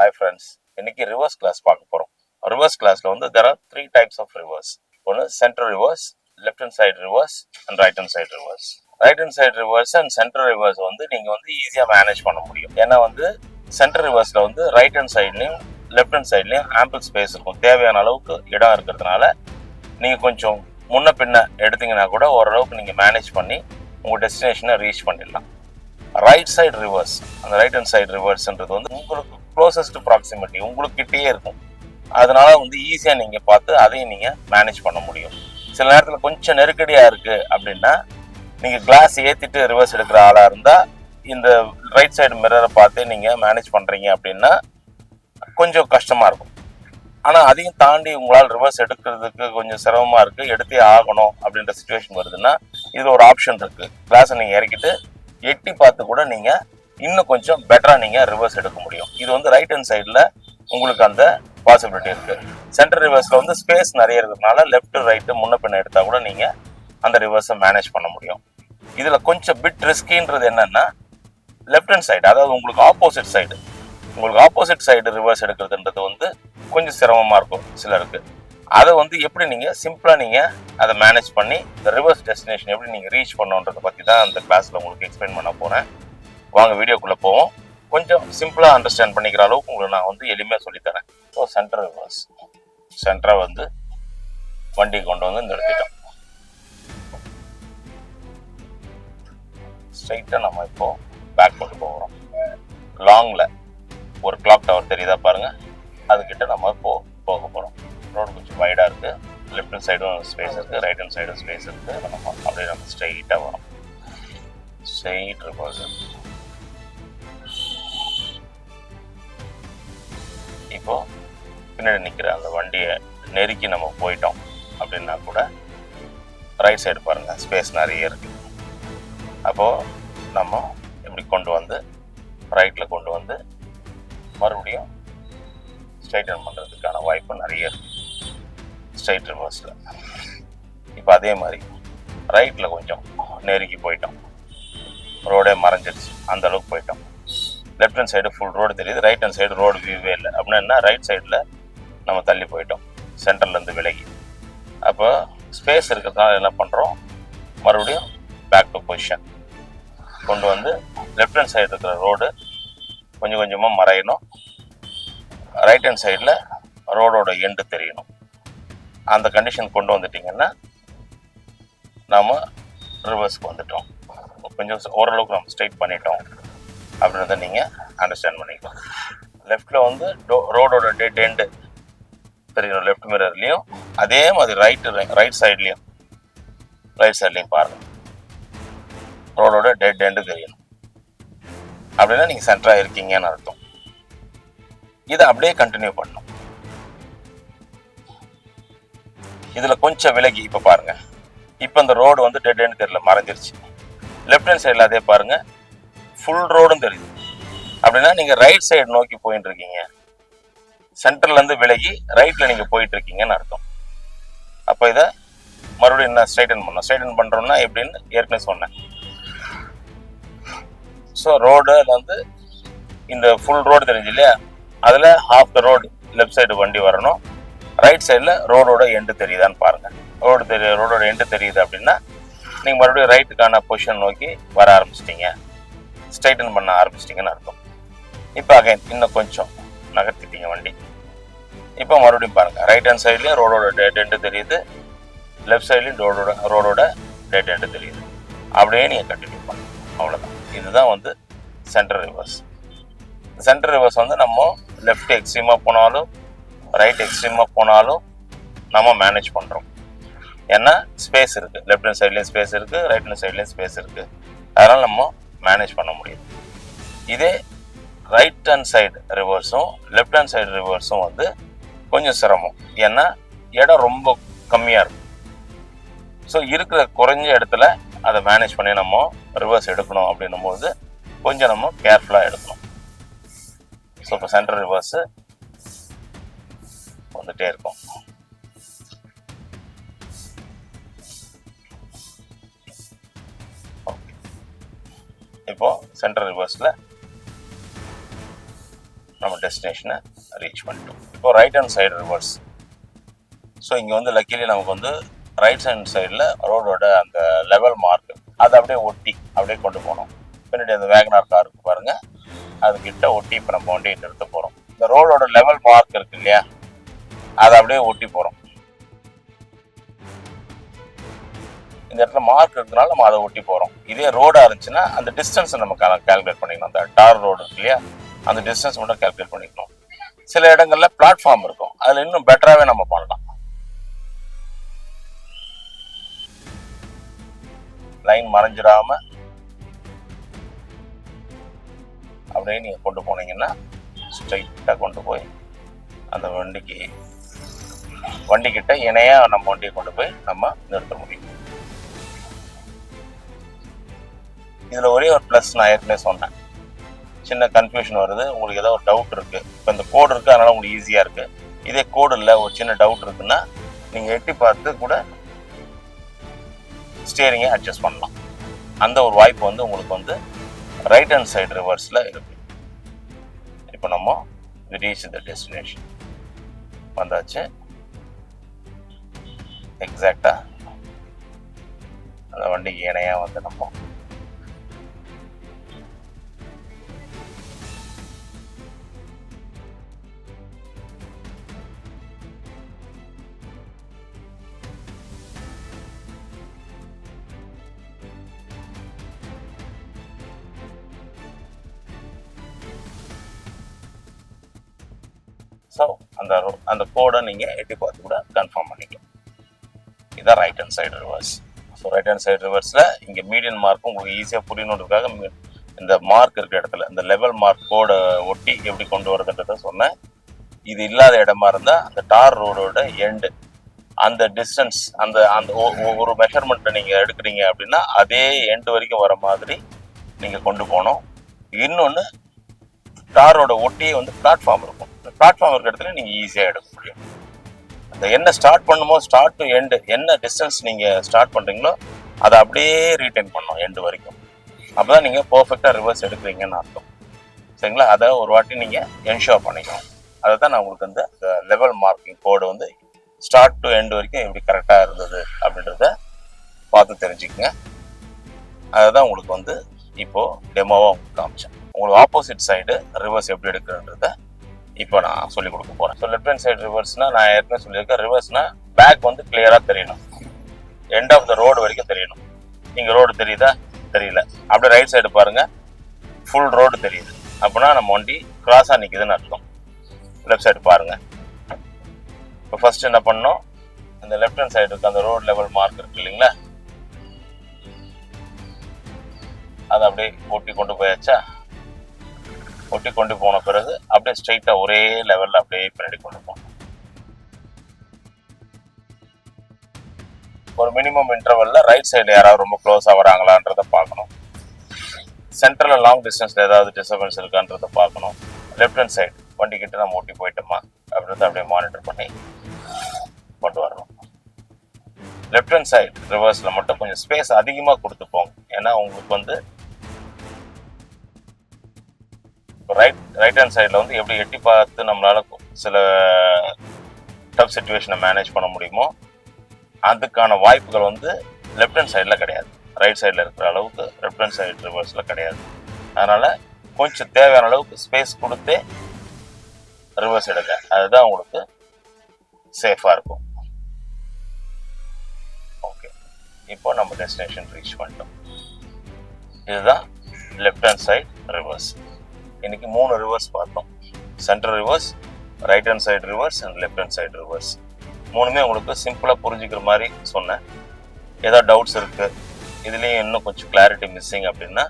Hi friends இன்னைக்கு reverse class பார்க்க போகிறோம் ரிவர்ஸ் கிளாஸில் வந்து there are three types of reverse ஒன்று central reverse left hand side reverse and right hand side reverse right hand side reverse and centre reverse வந்து நீங்கள் வந்து ஈஸியாக மேனேஜ் பண்ண முடியும். ஏன்னா வந்து சென்ட்ரல் ரிவர்ஸில் வந்து ரைட் ஹண்ட் சைட்லையும் லெஃப்ட் ஹண்ட் சைட்லையும் ஆம்பிள் ஸ்பேஸ் இருக்கும். தேவையான அளவுக்கு இடம் இருக்கிறதுனால நீங்கள் கொஞ்சம் முன்ன பின்ன எடுத்தீங்கன்னா கூட ஓரளவுக்கு நீங்கள் மேனேஜ் பண்ணி உங்கள் டெஸ்டினேஷனை ரீச் பண்ணிடலாம். ரைட் சைடு ரிவர்ஸ் அந்த ரைட் ஹண்ட் சைடு ரிவர்ஸ்ன்றது வந்து உங்களுக்கு க்ளோசஸ்ட் ப்ராக்சிமிட்டி உங்களுக்கிட்டேயே இருக்கும். அதனால வந்து ஈஸியாக நீங்கள் பார்த்து அதையும் நீங்கள் மேனேஜ் பண்ண முடியும். சில நேரத்தில் கொஞ்சம் நெருக்கடியாக இருக்குது அப்படின்னா நீங்கள் கிளாஸ் ஏற்றிட்டு ரிவர்ஸ் எடுக்கிற ஆளாக இருந்தால் இந்த ரைட் சைடு மிரரை பார்த்து நீங்கள் மேனேஜ் பண்ணுறீங்க அப்படின்னா கொஞ்சம் கஷ்டமாக இருக்கும். ஆனால் அதையும் தாண்டி உங்களால் ரிவர்ஸ் எடுக்கிறதுக்கு கொஞ்சம் சிரமமாக இருக்குது எடுத்தே ஆகணும் அப்படின்ற சுச்சுவேஷன் வருதுன்னா இதில் ஒரு ஆப்ஷன் இருக்குது கிளாஸை நீங்கள் இறக்கிட்டு எட்டி பார்த்து கூட நீங்கள் இன்னும் கொஞ்சம் பெட்டராக நீங்கள் ரிவர்ஸ் எடுக்க முடியும். இது வந்து ரைட் ஹேண்ட் சைடில் உங்களுக்கு அந்த பாசிபிலிட்டி இருக்குது சென்டர் ரிவர்ஸில் வந்து ஸ்பேஸ் நிறைய இருக்கிறதுனால லெஃப்ட் ரைட்டு முன்ன பின்ன எடுத்தால் கூட நீங்கள் அந்த ரிவர்ஸை மேனேஜ் பண்ண முடியும். இதில் கொஞ்சம் பிட் ரிஸ்கின்றது என்னென்னா லெஃப்ட் ஹேண்ட் சைடு அதாவது உங்களுக்கு ஆப்போசிட் சைடு உங்களுக்கு ஆப்போசிட் சைடு ரிவர்ஸ் எடுக்கிறதுன்றது வந்து கொஞ்சம் சிரமமாக இருக்கும் சிலருக்கு. அதை வந்து எப்படி நீங்கள் சிம்பிளாக நீங்கள் அதை மேனேஜ் பண்ணி இந்த ரிவர்ஸ் டெஸ்டினேஷன் எப்படி நீங்கள் ரீச் பண்ணுன்றதை பற்றி தான் அந்த கிளாஸில் உங்களுக்கு எக்ஸ்பிளைன் பண்ண போகிறேன் வாங்க வீடியோக்குள்ளே போவோம். கொஞ்சம் சிம்பிளாக அண்டர்ஸ்டாண்ட் பண்ணிக்கிற அளவுக்கு உங்களுக்கு நான் வந்து எளிமையாக சொல்லித்தரேன். ஸோ சென்டர் ரிவர்ஸ் சென்டராக வந்து வண்டி கொண்டு வந்து நிறுத்திட்டோம் ஸ்ட்ரைட்டாக நம்ம இப்போ பேக் கொண்டு போகிறோம் லாங்கில் ஒரு கிளாக் டவர் தெரியுதா பாருங்கள் அதுக்கிட்ட நம்ம இப்போ போக போகிறோம் ரோடு கொஞ்சம் வைடாக இருக்குது லெஃப்ட் ஹண்ட் சைடும் ஸ்பேஸ் இருக்குது ரைட் ஹண்ட் சைடும் ஸ்பேஸ் இருக்குது நம்ம அப்படியே நம்ம ஸ்ட்ரைட்டாக வரோம். ஸ்ட்ரைட் ரிவர்ஸ் இப்போ பின்னாடி நிற்கிற அந்த வண்டியை நெருக்கி நம்ம போயிட்டோம் அப்படின்னா கூட ரைட் சைடு பாருங்கள் ஸ்பேஸ் நிறைய இருக்குது அப்போது நம்ம இப்படி கொண்டு வந்து ரைட்டில் கொண்டு வந்து மறுபடியும் ஸ்ட்ரைட்டன் பண்ணுறதுக்கான வாய்ப்பு நிறைய இருக்குது ஸ்ட்ரைட் ரிவர்ஸில் இப்போ அதே மாதிரி ரைட்டில் கொஞ்சம் நெருக்கி போயிட்டோம். ரோடே மறைஞ்சிருச்சு. அந்த அளவுக்கு போயிட்டோம். Left hand side full road தெரியுது. ரைட் ஹேண்ட் சைடு ரோடு வியூவே இல்லை. அப்படின்னா ரைட் சைடில் நம்ம தள்ளி போயிட்டோம். சென்டர்லேருந்து விலகி. அப்போ ஸ்பேஸ் இருக்கிறதுனால என்ன பண்ணுறோம் மறுபடியும் பேக் டு பொசிஷன் கொண்டு வந்து லெஃப்ட் ஹேண்ட் சைடு இருக்கிற ரோடு கொஞ்சம் கொஞ்சமாக மறையணும். ரைட் ஹேண்ட் சைடில் ரோடோட எண்டு தெரியணும். அந்த கண்டிஷன் கொண்டு வந்துட்டிங்கன்னா நாம் ரிவர்ஸ்க்கு வந்துட்டோம். கொஞ்சம் ஓரளவுக்கு நம்ம ஸ்ட்ரைட் பண்ணிட்டோம். அப்படின்றத நீங்கள் அண்டர்ஸ்டாண்ட் பண்ணிக்கலாம். லெஃப்டில் வந்து டோ ரோடோட டெட் எண்டு தெரியணும் லெஃப்ட் மிரர்லேயும் அதே மாதிரி ரைட்டு ரைட் சைட்லேயும் ரைட் சைட்லேயும் பாருங்கள் ரோடோட டெட் எண்டு தெரியணும் அப்படின்னா நீங்கள் சென்டராக இருக்கீங்கன்னு அர்த்தம். இதை அப்படியே கண்டினியூ பண்ணும் இதில் கொஞ்சம் விலகி இப்போ பாருங்கள் இப்போ இந்த ரோடு வந்து டெட் எண்டு தெரியல மறைஞ்சிருச்சு. லெஃப்ட் ஹேண்ட் சைடில் அதே பாருங்கள் ஃபுல் ரோடும் தெரியுது. அப்படின்னா நீங்கள் ரைட் சைடு நோக்கி போயிட்டு இருக்கீங்க சென்டர்லேருந்து விலகி ரைட்டில் நீங்கள் போயிட்டு இருக்கீங்கன்னு அர்த்தம். அப்போ இதை மறுபடியும் என்ன ஸ்ட்ரைட்டன் பண்ணோம் ஸ்ட்ரைட்டன் பண்ணுறோம்னா எப்படின்னு ஏற்கனவே சொன்னேன். ஸோ ரோடு வந்து இந்த ஃபுல் ரோடு தெரிஞ்சு இல்லையா? அதில் half the road left side வண்டி வரணும். ரைட் சைடில் ரோடோட எண்டு தெரியுதான்னு பாருங்கள் ரோடு தெரிய ரோடோட எண்டு தெரியுது அப்படின்னா நீங்கள் மறுபடியும் ரைட்டுக்கான பொசிஷன் நோக்கி வர ஆரம்பிச்சிட்டிங்க. ஸ்ட்ரைட்டன் பண்ண ஆரம்பிச்சிட்டிங்கன்னு அர்த்தம். இப்போ அகைன் இன்னும் கொஞ்சம் நகர்த்திட்டீங்க வண்டி. இப்போ மறுபடியும் பாருங்கள் ரைட் ஹேண்ட் சைட்லேயும் ரோடோட டெட் எண்டு தெரியுது. லெஃப்ட் சைட்லேயும் ரோடோட ரோடோட டெட் எண்டு தெரியுது. அப்படியே நீங்கள் கண்டினியூ பண்ணுங்க அவ்வளோதான் இதுதான் வந்து சென்டர் ரிவர்ஸ் சென்டர் ரிவர்ஸ் வந்து நம்ம லெஃப்ட் எக்ஸ்ட்ரீமாக போனாலும் ரைட் எக்ஸ்ட்ரீமாக போனாலும் நம்ம மேனேஜ் பண்ணுறோம் ஏன்னா ஸ்பேஸ் இருக்குது லெஃப்ட் ஹேண்ட் சைட்லேயும் ஸ்பேஸ் இருக்குது ரைட் ஹேண்ட் சைட்லேயும் ஸ்பேஸ் இருக்குது அதனால் நம்ம மேனேஜ் பண்ண முடியும். இதே ரைட் ஹேண்ட் சைடு ரிவர்ஸும் லெஃப்ட் ஹேண்ட் சைடு ரிவர்ஸும் வந்து கொஞ்சம் சிரமம். ஏன்னா இடம் ரொம்ப கம்மியாக இருக்கும். ஸோ இருக்கிற குறைஞ்ச இடத்துல அதை மேனேஜ் பண்ணி நம்ம ரிவர்ஸ் எடுக்கணும் அப்படின்னும் போது கொஞ்சம் நம்ம கேர்ஃபுல்லாக எடுக்கணும். ஸோ இப்போ சென்டர் ரிவர்ஸு வந்துகிட்டே இருக்கும். இப்போது சென்ட்ரல் ரிவர்ஸில் நம்ம டெஸ்டினேஷனை ரீச் பண்ணிட்டோம். இப்போ right hand side reverse so இங்கே வந்து லக்கிலி நமக்கு வந்து ரைட் ஹேண்ட் சைடில் ரோடோட அந்த லெவல் மார்க் அதை அப்படியே ஒட்டி அப்படியே கொண்டு போனோம். பின்னாடி அந்த வேகனார் கார் இருக்கு பாருங்க. அதுக்கிட்ட ஒட்டி இப்போ நம்ம வண்டியை நிறுத்த போகிறோம் இந்த ரோடோட லெவல் மார்க் இருக்கு இல்லையா? அதை அப்படியே ஒட்டி போகிறோம் இந்த இடத்துல மார்க் இருக்கிறதுனால நம்ம அதை ஒட்டி போகிறோம் இதே ரோடாக இருந்துச்சுன்னா அந்த டிஸ்டன்ஸை நம்ம கால்குலேட் பண்ணிக்கணும். அந்த டார் ரோடு இருக்கு இல்லையா? அந்த டிஸ்டன்ஸ் மட்டும் கால்குலேட் பண்ணிக்கணும். சில இடங்களில் பிளாட்ஃபார்ம் இருக்கும். அதில் இன்னும் பெட்டராகவே நம்ம பண்ணலாம். லைன் மறைஞ்சிடாம அப்படியே நீங்கள் கொண்டு போனீங்கன்னா ஸ்ட்ரைட்டாக கொண்டு போய் அந்த வண்டிக்கு வண்டிக்கிட்ட இணையாக நம்ம வண்டியை கொண்டு போய் நம்ம நிறுத்த முடியும். இதில் ஒரே ஒரு ப்ளஸ் நான் ஏற்கனவே சொன்னேன். சின்ன கன்ஃபியூஷன் வருது. உங்களுக்கு ஏதோ ஒரு டவுட் இருக்குது இப்போ இந்த கோடு இருக்குது அதனால் உங்களுக்கு ஈஸியாக இருக்குது இதே கோடு இல்லை ஒரு சின்ன டவுட் இருக்குன்னா நீங்கள் எட்டி பார்த்து கூட ஸ்டியரிங்கை அட்ஜஸ்ட் பண்ணலாம். அந்த ஒரு வாய்ப்பு வந்து உங்களுக்கு வந்து ரைட் ஹேண்ட் சைடு ரிவர்ஸில் இருக்கு. இப்போ நம்ம ரீச் த டெஸ்டினேஷன் வந்தாச்சு. எக்ஸாக்டாக அந்த வண்டிக்கு இணையாக வந்து நம்ம அந்த அந்த கோடை நீங்கள் எட்டி பார்த்து கூட கன்ஃபார்ம் பண்ணிக்கலாம். இதான் right hand side reverse so right hand side ரிவர்ஸில் இங்கே மீடியன் மார்க்கும் உங்களுக்கு ஈஸியாக புரியணுன்றதுக்காக இந்த மார்க் இருக்கிற இடத்துல இந்த லெவல் மார்க் கோடை ஒட்டி எப்படி கொண்டு வரதுன்றத சொன்னேன். இது இல்லாத இடமா இருந்தால் அந்த டார் ரோடோட எண்டு அந்த டிஸ்டன்ஸ் அந்த அந்த ஒ- ஒரு மெஷர்மெண்ட்டை நீங்கள் எடுக்கிறீங்க அப்படின்னா அதே எண்டு வரைக்கும் வர மாதிரி நீங்கள் கொண்டு போகணும். இன்னொன்று காரோட ஒட்டியே வந்து பிளாட்ஃபார்ம் இருக்கும். பிளாட்ஃபார்ம் இருக்கிற இடத்துல நீங்கள் ஈஸியாக எடுக்க முடியும். அந்த என்ன ஸ்டார்ட் பண்ணும்போது ஸ்டார்ட் டு எண்டு என்ன டிஸ்டன்ஸ் நீங்கள் ஸ்டார்ட் பண்ணுறீங்களோ அதை அப்படியே ரீட்டைன் பண்ணணும் எண்டு வரைக்கும். அப்போ தான் நீங்கள் பர்ஃபெக்டாக ரிவர்ஸ் எடுக்கிறீங்கன்னு அர்த்தம். சரிங்களா? அதை ஒரு வாட்டி நீங்கள் என்ஷோர் பண்ணிக்கணும். அதை தான் நான் உங்களுக்கு வந்து லெவல் மார்க்கிங் கோடு வந்து ஸ்டார்ட் டு எண்டு வரைக்கும் எப்படி கரெக்டாக இருந்தது அப்படின்றத பார்த்து தெரிஞ்சுக்கங்க. அதுதான் உங்களுக்கு வந்து இப்போது டெமோவாக உங்களுக்கு காமிச்சேன். உங்களுக்கு ஆப்போசிட் சைடு ரிவர்ஸ் எப்படி எடுக்கிறன்றத இப்போ நான் சொல்லி கொடுக்க போறேன். ஸோ லெஃப்ட் ஹேண்ட் சைடு ரிவர்ஸ்னா நான் ஏற்கனவே சொல்லியிருக்கேன். ரிவர்ஸ்னா பேக் வந்து கிளியராக தெரியணும். எண்ட் ஆஃப் த ரோடு வரைக்கும் தெரியணும். இங்கே ரோடு தெரியுதா? தெரியல. அப்படியே ரைட் சைடு பாருங்க. ஃபுல் ரோடு தெரியுது. அப்படின்னா நம்ம வண்டி கிராஸாக நிற்குதுன்னு அர்த்தம். லெஃப்ட் சைடு பாருங்க. இப்போ ஃபர்ஸ்ட் என்ன பண்ணோம் இந்த லெஃப்ட் ஹேண்ட் சைடு இருக்க அந்த ரோடு லெவல் மார்க் இருக்கு இல்லைங்களா? அதை அப்படியே ஓட்டி கொண்டு போயாச்சா? ஒட்டி கொண்டு போன பிறகு அப்படியே ஸ்ட்ரைட்டாக ஒரே லெவலில் அப்படியே பின்னாடி கொண்டு போகணும் ஒரு மினிமம் இன்டர்வல்ல ரைட் சைடு யாராவது ரொம்ப க்ளோஸ் வராங்களான்றத பார்க்கணும். சென்டர்ல லாங் டிஸ்டன்ஸ்ல ஏதாவது டிஸ்டர்பன்ஸ் இருக்கான்றத பார்க்கணும். லெஃப்ட் ஹேண்ட் சைடு வண்டி கிட்ட நம்ம ஓட்டி போயிட்டோமா? அப்படின்றத அப்படியே மானிட்டர் பண்ணி கொண்டு வரணும். லெஃப்ட் ஹேண்ட் சைடு ரிவர்ஸ்ல மட்டும் கொஞ்சம் ஸ்பேஸ் அதிகமாக கொடுத்துப்போங்க ஏன்னா உங்களுக்கு வந்து ரைட் ரைட் ஹேண்ட் சைடில் வந்து எப்படி எட்டி பார்த்து நம்மளால சில டஃப் சுச்சுவேஷனை மேனேஜ் பண்ண முடியுமோ அதுக்கான வாய்ப்புகள் வந்து லெஃப்ட் ஹேண்ட் சைடில் கிடையாது. ரைட் சைடில் இருக்கிற அளவுக்கு லெஃப்ட் ஹேண்ட் சைடு ரிவர்ஸில் கிடையாது. அதனால் கொஞ்சம் தேவையான அளவுக்கு ஸ்பேஸ் கொடுத்தே ரிவர்ஸ் எடுங்க. அதுதான் உங்களுக்கு சேஃபாக இருக்கும். ஓகே இப்போ நம்ம டெஸ்டினேஷன் ரீச் பண்ணிட்டோம். இதுதான் லெஃப்ட் ஹேண்ட் சைட் ரிவர்ஸ் இன்னைக்கு மூணு ரிவர்ஸ் பார்த்தோம். Central reverse right hand side reverse and left hand side reverse மூணுமே உங்களுக்கு சிம்பிளாக புரிஞ்சுக்கிற மாதிரி சொன்னேன். ஏதாவது டவுட்ஸ் இருக்குது இதுலேயும் இன்னும் கொஞ்சம் கிளாரிட்டி மிஸ்ஸிங் அப்படின்னா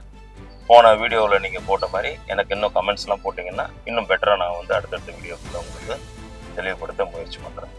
போன வீடியோவில் நீங்கள் போட்ட மாதிரி எனக்கு இன்னும் கமெண்ட்ஸ்லாம் போட்டிங்கன்னா இன்னும் பெட்டராக நான் வந்து அடுத்தடுத்த வீடியோக்குள்ள உங்களுக்கு தெளிவுபடுத்த முயற்சி பண்ணுறேன்